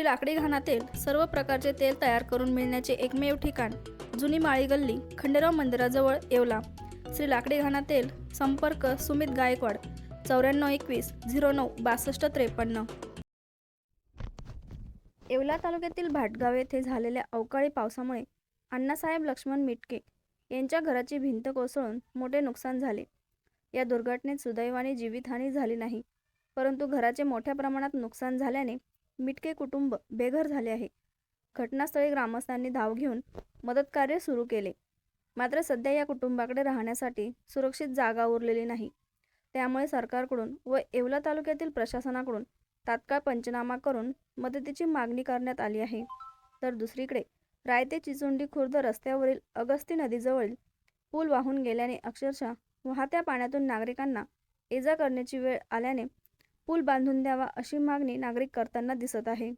श्री लाकडी घाणातील सर्व प्रकारचे तेल तयार करून मिळण्याचे एकमेव ठिकाण जुनी माळी गल्ली खंडेराव मंदिराजवळ येवला. श्री लाकडी घाणा तेल संपर्क सुमित गायकवाड चौऱ्याण्णव एकवीस झिरो नऊ बासष्ट त्रेपन्न. येवला तालुक्यातील भाटगाव येथे झालेल्या अवकाळी पावसामुळे अण्णासाहेब लक्ष्मण मिटके यांच्या घराची भिंत कोसळून मोठे नुकसान झाले. या दुर्घटनेत सुदैवाने जीवितहानी झाली नाही परंतु घराचे मोठ्या प्रमाणात नुकसान झाल्याने मिटके कुटुंब बेघर झाले आहे. घटनास्थळी ग्रामस्थांनी धाव घेऊन मदतकार्य सुरू केले. मात्र सध्या या कुटुंबाकडे राहण्यासाठी सुरक्षित जागा उरलेली नाही. त्यामुळे सरकारकडून व येवला तालुक्यातील प्रशासनाकडून तात्काळ पंचनामा करून मदतीची मागणी करण्यात आली आहे. तर दुसरीकडे रायते चिचुंडी खुर्द रस्त्यावरील अगस्ती नदीजवळील पूल वाहून गेल्याने अक्षरशः वाहत्या पाण्यातून नागरिकांना इजा करण्याची वेळ आल्याने पूल बांधून द्यावा अशी मागणी नागरिक करताना दिसत आहे.